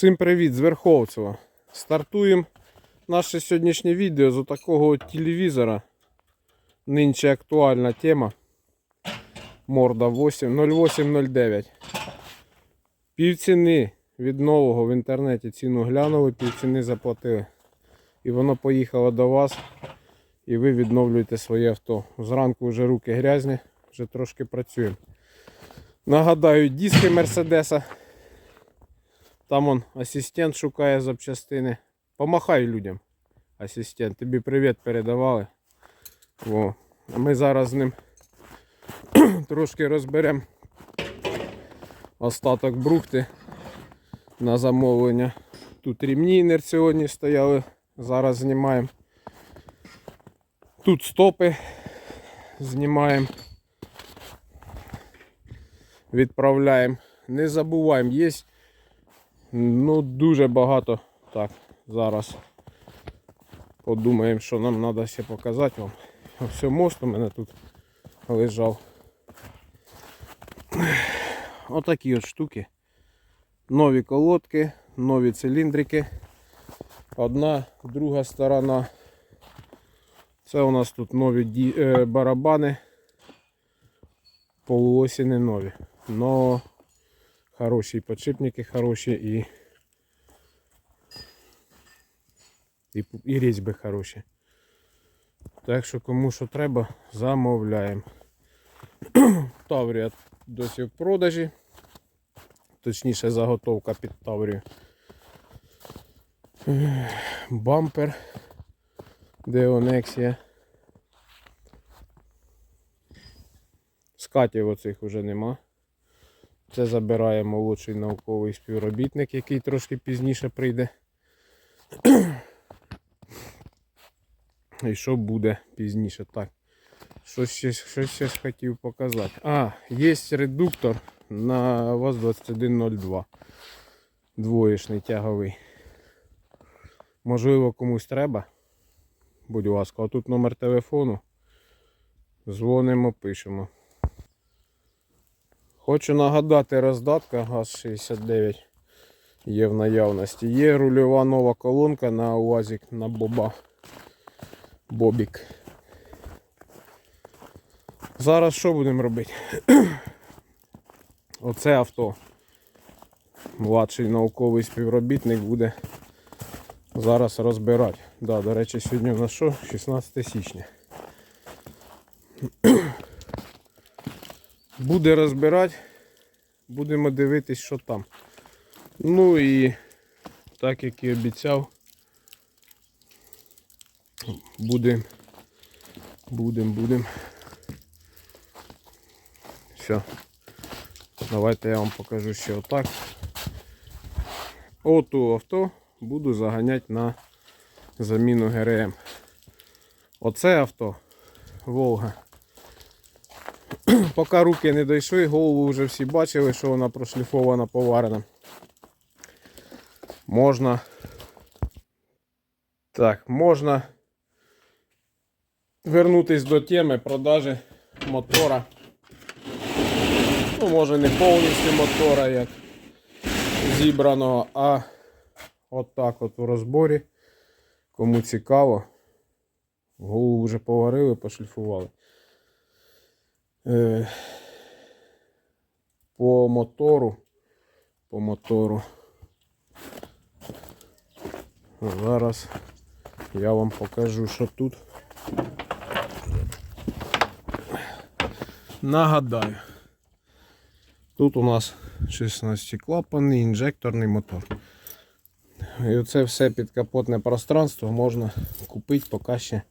Всім привіт з Верховцева. Стартуємо наше сьогоднішнє відео з такого телевізора. Нинче актуальна тема. Морда 0809. Півціни від нового в інтернеті ціну глянули, півціни заплатили. І воно поїхало до вас. І ви відновлюєте своє авто. Зранку вже руки грязні, вже трошки працюємо. Нагадаю, диски Мерседеса. Там он асистент шукає запчастини. Помахай людям. Асистент. Тобі привіт передавали. О. А ми зараз з ним трошки розберемо остаток брухти на замовлення. Тут рівні інерційні стояли. Зараз знімаємо. Тут стопи знімаємо. Відправляємо. Не забуваємо, є Ну, дуже багато. Так, зараз подумаємо, що нам треба ще показати вам. Ось мост у мене тут лежав. Отакі от штуки. Нові колодки, нові циліндрики. Одна, друга сторона. Це у нас тут нові е, барабани. Полуосі не нові. Но Хороші і подшипники хороші і, і, і різьби хороші. Так що кому що треба, замовляємо. Таврія досі в продажі. Точніше заготовка під Таврію. Бампер. Деонексія. Скатів оцих вже нема. Це забирає молодший науковий співробітник, який трошки пізніше прийде. І що буде пізніше? Так. Щось ще, щось ще хотів показати. А, є редуктор на ВАЗ-2102. Двоєшний тяговий. Можливо, комусь треба. Будь ласка, отут номер телефону. Дзвонимо, пишемо. Хочу нагадати, роздатка ГАЗ-69 є в наявності. Є рульова нова колонка на УАЗик на Боба. Бобік. Зараз що будемо робити? Оце авто. Младший науковий співробітник буде зараз розбирати. Да, до речі, сьогодні в нас що? 16 січня. Буде розбирати, будемо дивитись, що там. Ну і так як і обіцяв, будемо, будемо, будемо. Все. Давайте я вам покажу ще отак. Оту авто буду заганяти на заміну ГРМ. Оце авто Волга. Поки руки не дійшли, голову вже всі бачили, що вона прошліфована, поварена. Можна. Так, можна вернутись до теми продажі мотора. Ну, може не повністю мотора, як зібраного, а от так от у розборі. Кому цікаво, голову вже поварили, пошліфували. Е, по мотору. По мотору. Зараз я вам покажу, що тут. Нагадаю. Тут у нас 16 клапанний інжекторний мотор. І оце все підкапотне пространство можна купити, поки ще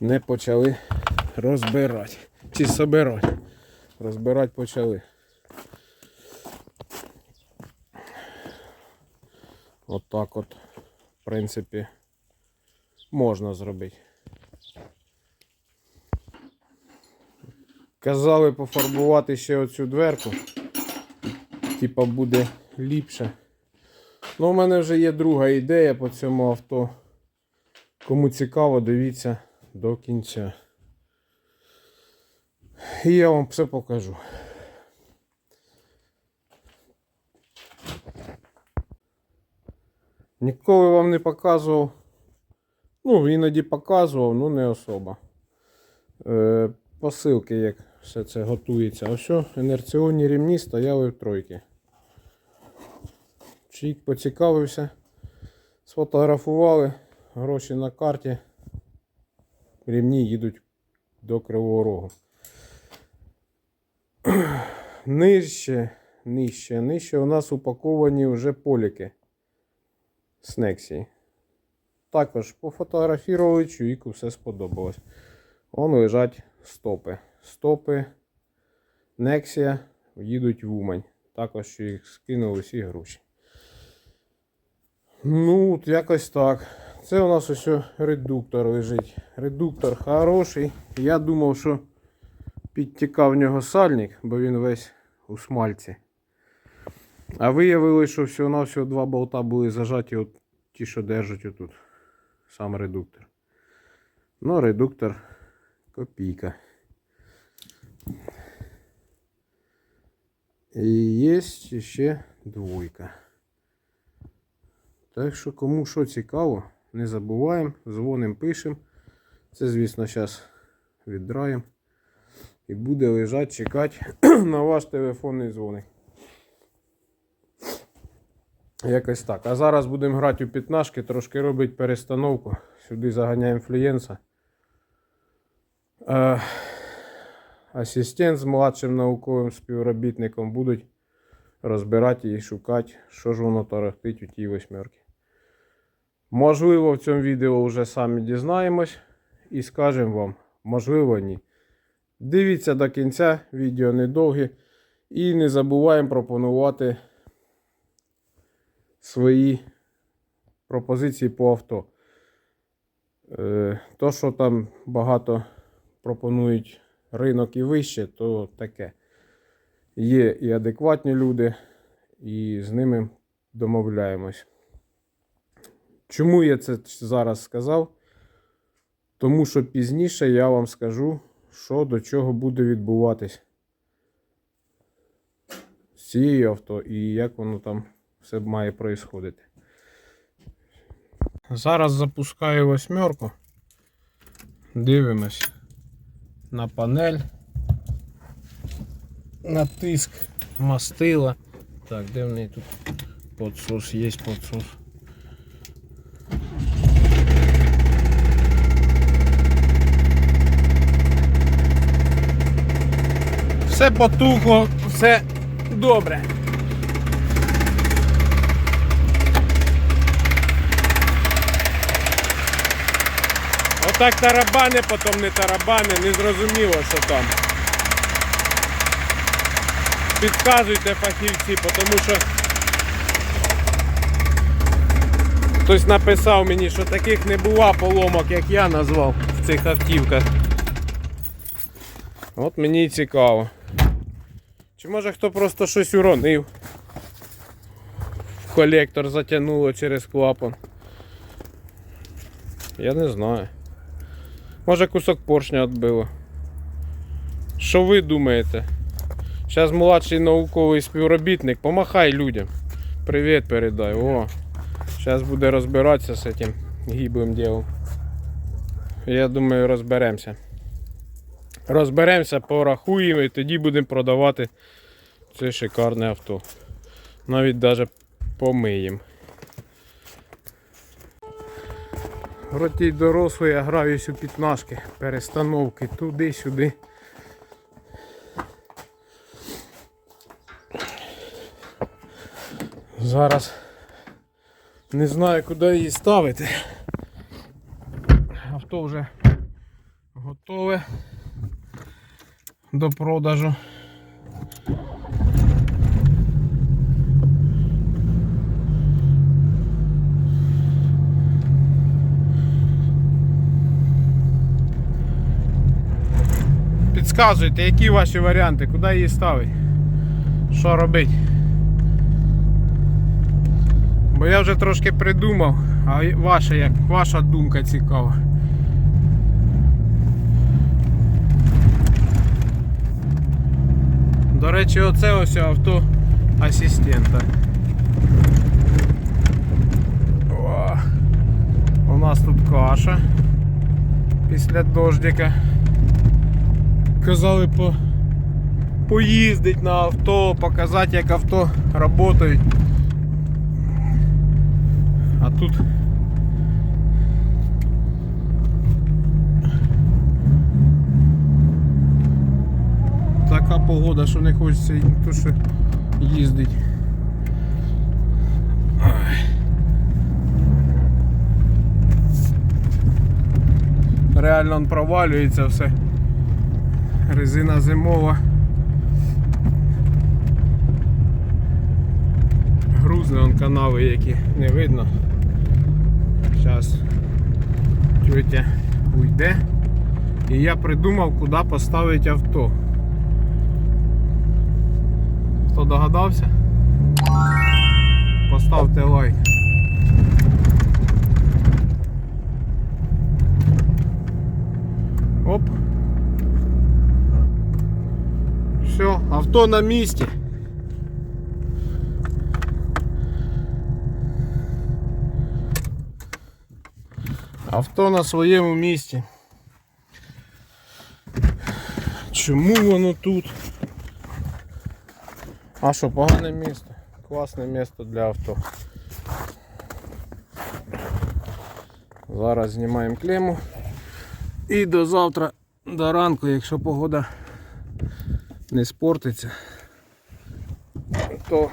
не почали розбирати. Чи собирати. Розбирати почали. От так от, в принципі, можна зробити. Казали пофарбувати ще оцю дверку. Типа буде ліпше. Ну, у мене вже є друга ідея по цьому авто. Кому цікаво, дивіться до кінця. І я вам все покажу. Ніколи вам не показував. Ну, іноді показував, ну не особо. Е, посилки, як все це готується. Ось що, інерціонні рівні стояли в тройки. Чик поцікавився, сфотографували, гроші на карті. Рівні їдуть до Кривого Рогу. Нижче, нижче, нижче у нас упаковані вже поліки з Нексії. Також пофотографували, чуйку все сподобалось. Вон лежать стопи. Стопи Нексія їдуть в Умань. Також що їх скинули всі гроші. Ну, якось так. Це у нас ось редуктор лежить. Редуктор хороший. Я думав, що підтікав в нього сальник, бо він весь у смальці. А виявилось, що всього-навсього два болта були зажаті, от ті, що держать отут. Сам редуктор. Ну, редуктор копійка. І є ще двойка. Так що, кому що цікаво, не забуваємо, дзвоним, пишемо. Це, звісно, зараз віддраємо. І буде лежати, чекати на ваш телефонний дзвоник. Якось так. А зараз будемо грати у п'ятнашки, трошки робити перестановку. Сюди заганяємо флієнса. Е, асистент з младшим науковим співробітником будуть розбирати і шукати, що ж воно тарахтить у тій восьмерці. Можливо, в цьому відео вже самі дізнаємось і скажемо вам, можливо, ні. Дивіться до кінця, відео недовге. І не забуваємо пропонувати свої пропозиції по авто. Е, То, що там багато пропонують ринок і вище, то таке. Є і адекватні люди, і з ними домовляємось. Чому я це зараз сказав? Тому що пізніше я вам скажу, що до чого буде відбуватись з цією авто і як воно там все має происходити. Зараз запускаю восьмерку. Дивимось на панель. На тиск мастила. Так, де в неї тут подсос? Є подсос. Все потухло, все добре. Отак тарабани, потім не тарабани, не зрозуміло, що там. Підказуйте фахівці, тому що хтось написав мені, що таких не було поломок, як я назвав в цих автівках. От мені цікаво. Чи може хто просто щось уронив? Колектор затягнуло через клапан. Я не знаю. Може кусок поршня відбило. Що ви думаєте? Зараз младший науковий співробітник, помахай людям. Привіт передай. О, зараз буде розбиратися з цим гіблим ділом. Я думаю, розберемося. Розберемося, порахуємо і тоді будемо продавати це шикарне авто. Навіть навіть помиємо. Вроді й дорослий, я граюсь у пітнашки, перестановки туди-сюди. Зараз не знаю куди її ставити. Авто вже готове до продажу. Підказуйте, які ваші варіанти, куди її ставити? Що робити? Бо я вже трошки придумав, а ваша як ваша думка цікава. До речі, оце ось авто асистента. О, У нас тут каша після дождика. Казали по... поїздити на авто, показати як авто працюють. А тут така погода, що не хочеться то, що їздить. Реально он провалюється все. Резина зимова. Грузне он канави які не видно. Зараз тетя уйде. І я придумав, куди поставити авто. Хто догадався? Поставте лайк. Оп. Все, авто на місці. Авто на своєму місці. Чому воно тут? А що, погане місто? Класне місто для авто. Зараз знімаємо клему. І до завтра, до ранку, якщо погода не спортиться, то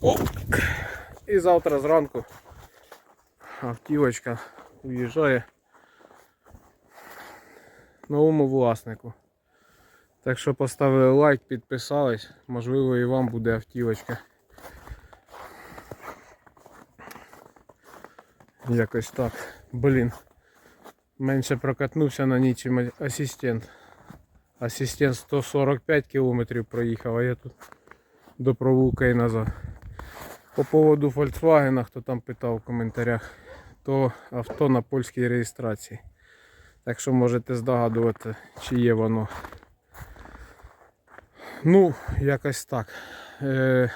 Оп. І завтра зранку автівочка уїжджає новому власнику. Так що поставили лайк, підписались, можливо і вам буде автівочка. Якось так. Блін. Менше прокатнувся на ній, чим асистент. Асистент 145 км проїхав, а я тут до провулка і назад. По поводу Volkswagen, хто там питав в коментарях, то авто на польській реєстрації. Так що можете здогадувати, чи є воно. Ну, якось так. Е,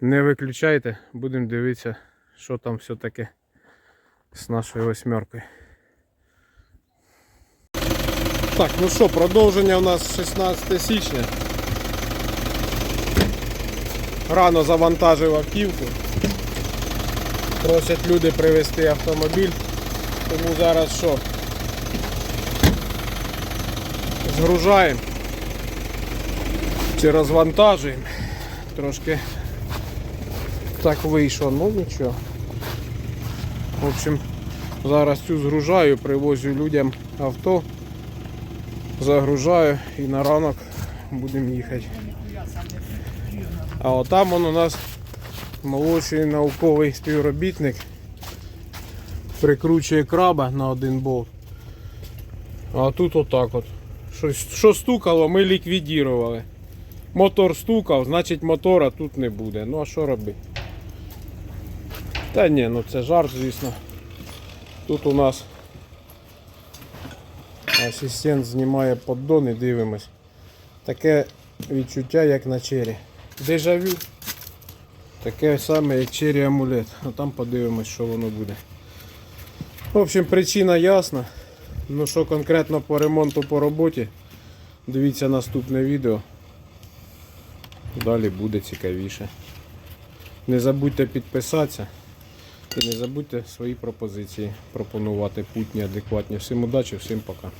не виключайте, будемо дивитися, що там все-таки з нашою восьмеркою. Так, ну що, продовження у нас 16 січня. Рано завантажив автівку. Просять люди привезти автомобіль. Тому зараз що? Згружаємо чи розвантажуємо. Трошки так вийшло, ну нічого. В общем, зараз цю згружаю, привозю людям авто, загружаю і на ранок будемо їхати. А отам он у нас молодший науковий співробітник прикручує краба на один болт. А тут отак от. Щось, що стукало, ми ліквідували. Мотор стукав, значить мотора тут не буде. Ну а що робити? Та ні, ну це жарт, звісно. Тут у нас асистент знімає поддон і дивимось. Таке відчуття, як на чері. Дежавю. Таке саме, як чері амулет. А там подивимось, що воно буде. В общем, причина ясна. Ну що конкретно по ремонту по роботі, дивіться наступне відео. Далі буде цікавіше. Не забудьте підписатися і не забудьте свої пропозиції пропонувати путні, адекватні. Всім удачі, всім пока.